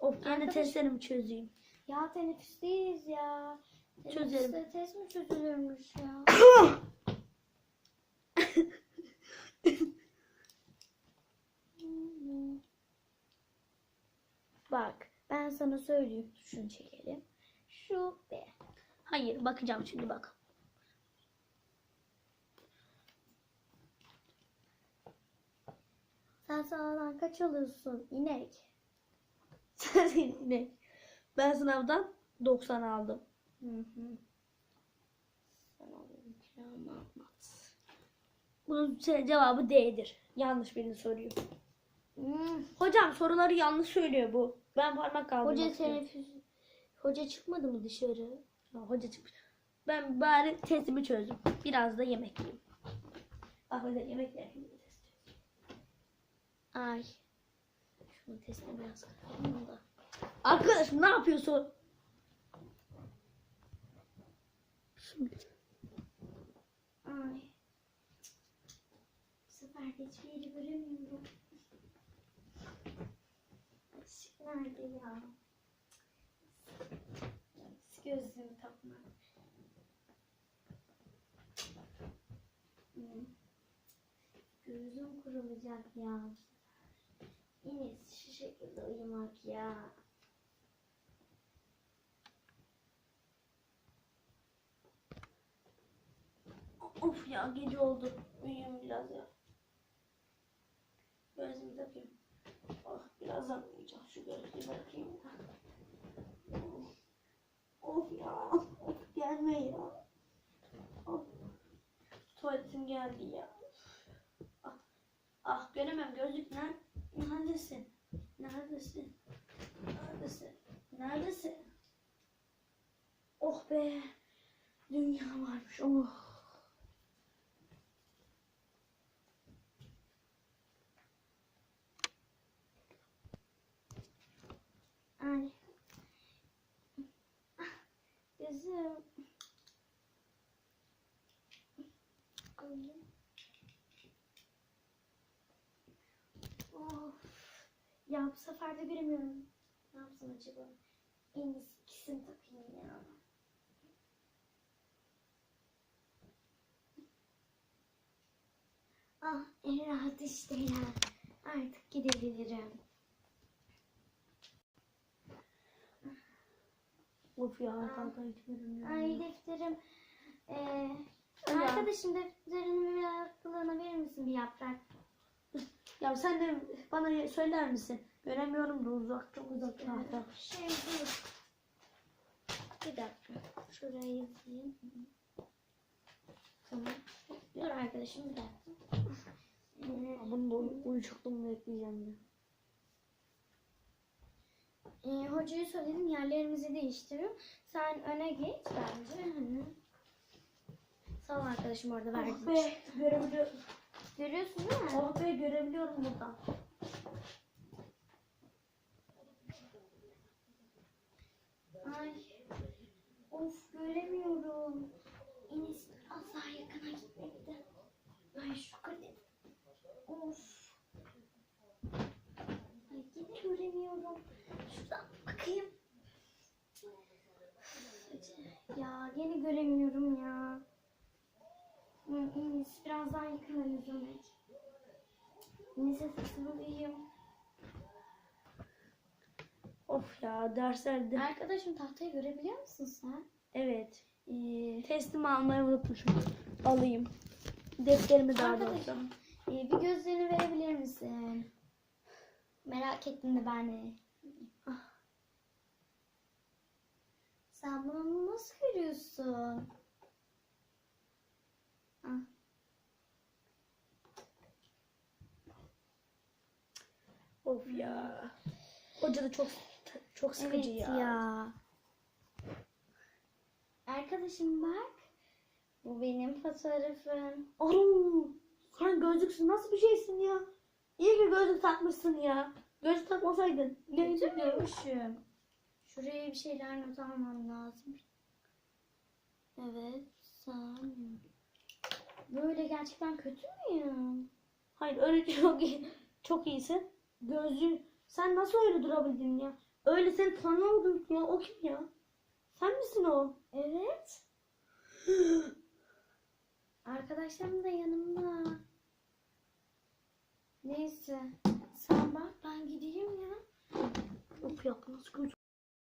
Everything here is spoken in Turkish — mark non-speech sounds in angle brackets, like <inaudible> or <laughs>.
Of ben de Arkadaş- testlerimi çözeyim. Ya teneffüsteyiz ya. Çözelim. Teneffüste test mi çözülürmüş ya? <coughs> Bak ben sana söyleyeyim. Şunu çekelim. Şu be. Hayır bakacağım şimdi bak. Sen sınavdan kaç alıyorsun inek? <laughs> ne? Ben sınavdan 90 aldım. Hı hı. Bunun cevabı D'dir. Yanlış birini soruyor. Hmm. Hocam soruları yanlış söylüyor bu. Ben parmak kaldırmak Hoca teneffüs... Hoca çıkmadı mı dışarı? Ya hoca çıkmış. Ben bari testimi çözdüm. Biraz da yemek yiyeyim. Ahmet'e yemek çözeyim. Ay. Şunu testine biraz kıralım da. Arkadaşım ne yapıyorsun? Şimdi. Ay. Bu sefer hiçbir yeri göremiyorum. Işık nerede ya? Gözlüğümü takmak. Gözüm kurulacak ya. En iyisi şu şekilde uyumak ya. Of ya gece oldu. Uyuyayım biraz ya. Gözümü takayım. Oh, birazdan uyuyacağım. Şu gözlüğü bakayım. Of. Ya. Of gelme ya. Of. Tuvaletim geldi ya. Ah, ah göremem gözlük ner neredesin? Neredesin? Neredesin? Neredesin? Oh be. Dünya varmış. Oh. Ay. Gözüm. Koyayım. Of. Ya bu sefer de göremiyorum. Ne yapsam acaba? En iyisi ikisini takayım ya. Ah en rahat işte ya. Artık gidebilirim. Of ya kanka hiç görünmüyor. Ay defterim. Ee, arkadaşım defterinin bir verir misin bir yaprak? Ya sen de bana söyler misin? Göremiyorum da uzak çok uzak tahta. Şey dur. Bir dakika. Şuraya yazayım. Tamam. Dur arkadaşım bir dakika. Ee, Bunu da uy- uyuşukluğumu bekleyeceğim de. e, hocaya söyledim yerlerimizi değiştiriyorum. Sen öne geç bence. Hı. Sağ ol arkadaşım orada Oh verdiğin be için. görebiliyorum. Görüyorsun değil mi? Oh be görebiliyorum buradan. Ay. Of göremiyorum. En iyisi biraz daha yakına gitmekti. Ay şu kadar. Of. Ay yine göremiyorum. Şuradan bakayım. Ya yine göremiyorum ya. En iyisi biraz daha yakına yüzümek. Neyse sesimi duyayım. Of ya derslerde. Arkadaşım tahtayı görebiliyor musun sen? Evet. Ee, Testimi almayı unutmuşum. Alayım. Defterimi daha Arkadaşım. doğrusu. Ee, bir gözlerini verebilir misin? Merak ettim de ben. Ah. Sen bunu nasıl görüyorsun? Of ya. Hoca da çok çok sıkıcı Evet ya. ya. Arkadaşım bak. Bu benim fotoğrafım. Oo, sen gözlüksün nasıl bir şeysin ya? İyi ki gözlük takmışsın ya. Gözlük takmasaydın. Ne müymüşüm? Şuraya bir şeyler not almam lazım. Evet, sen. Böyle gerçekten kötü müyüm? Hayır öyle <laughs> çok iyi. Çok iyisin. Gözlüğün sen nasıl öyle durabildin ya? Öyle seni tanımadım ya. O kim ya? Sen misin o? Evet. <gasps> Arkadaşlarım da yanımda. Neyse. Sen bak ben gideyim ya. Of ya nasıl